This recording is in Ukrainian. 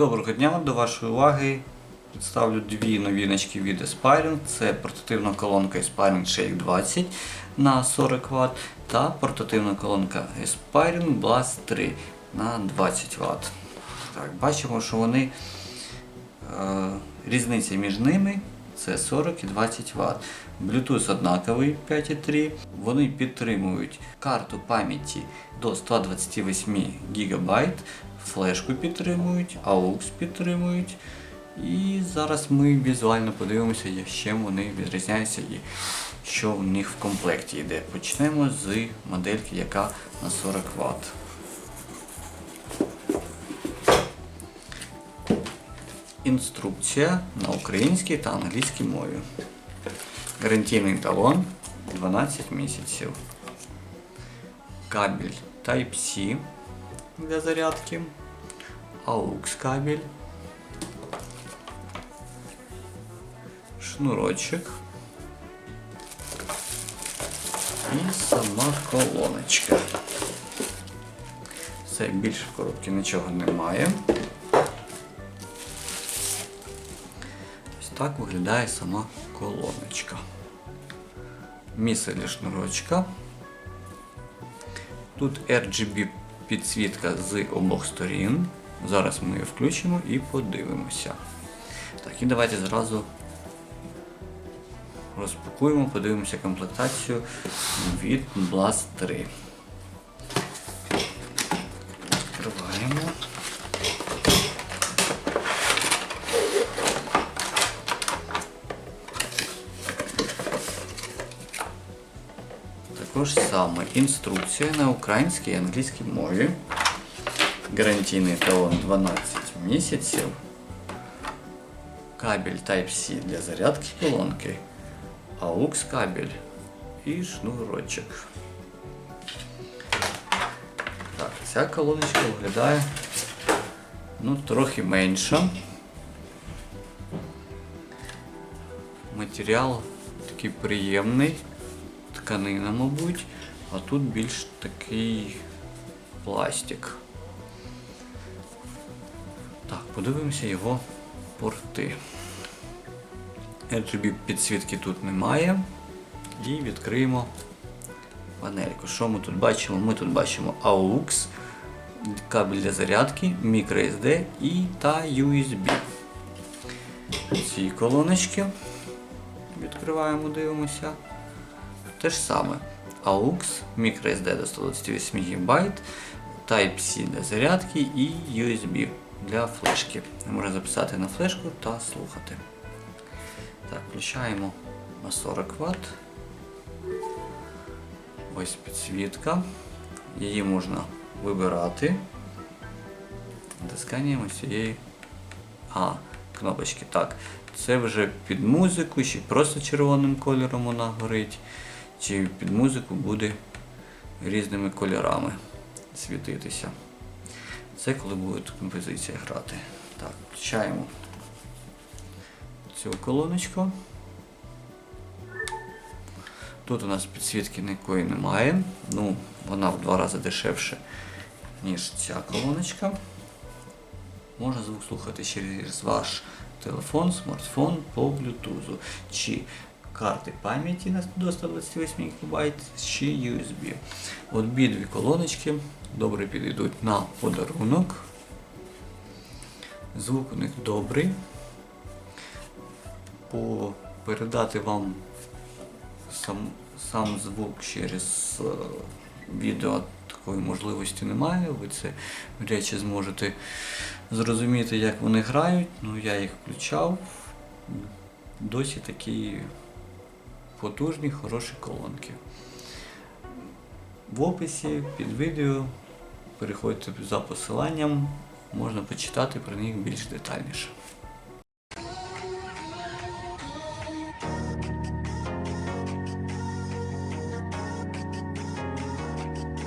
Доброго дня, до вашої уваги представлю дві новіночки від Aspiring. Це портативна колонка Aspiring Shake 20 на 40 Вт та портативна колонка Aspiring Blast 3 на 20 Вт. Так, бачимо, що вони е, різниця між ними це 40 і 20 Вт. Bluetooth однаковий 5.3. Вони підтримують карту пам'яті до 128 ГБ, флешку підтримують, AUX підтримують. І зараз ми візуально подивимося, чим вони відрізняються і що в них в комплекті йде. Почнемо з модельки, яка на 40 Вт. Інструкція на українській та англійській мові. Гарантійний талон 12 місяців. Кабель Type-C для зарядки. AUX кабель. Шнурочок. І сама колоночка. Все, більше в коробці нічого немає. Ось так виглядає сама колоночка. Місце для шнурочка. Тут RGB підсвітка з обох сторін. Зараз ми її включимо і подивимося. Так, і давайте зразу розпакуємо, подивимося комплектацію від Blast 3. Також саме інструкція на українській і англійській мові. Гарантійний талон 12 місяців. Кабель Type-C для зарядки колонки. AUX кабель і шнурочок. Так, ця колоночка виглядає ну, трохи менша. Матеріал такий приємний, тканина, мабуть, а тут більш такий пластик. Так, подивимося його порти. RGB підсвітки тут немає. І відкриємо панельку. Що ми тут бачимо? Ми тут бачимо AUX, кабель для зарядки, microSD і та USB. Ці колоночки відкриваємо, дивимося. Те ж саме. AUX, microSD до 128 ГБ, Type-C для зарядки і USB для флешки. Можна записати на флешку та слухати. Так, включаємо на 40 Вт. Ось підсвітка. Її можна вибирати. Натисканням ось цієї а, кнопочки. Так, це вже під музику, чи просто червоним кольором вона горить, чи під музику буде різними кольорами світитися. Це коли буде композиція грати. Так, включаємо цю колоночку. Тут у нас підсвітки ніякої немає. Ну, вона в два рази дешевше, ніж ця колоночка. Можна звук слухати через ваш телефон, смартфон по Bluetooth. Чи карти пам'яті на до 128 ГБ, чи USB. Обидві колоночки добре підійдуть на подарунок. Звук у них добрий. По передати вам сам, сам звук через е, відео такої можливості немає. Ви це речі зможете зрозуміти, як вони грають. Ну, я їх включав. Досі такі потужні, хороші колонки. В описі під відео переходьте за посиланням, можна почитати про них більш детальніше.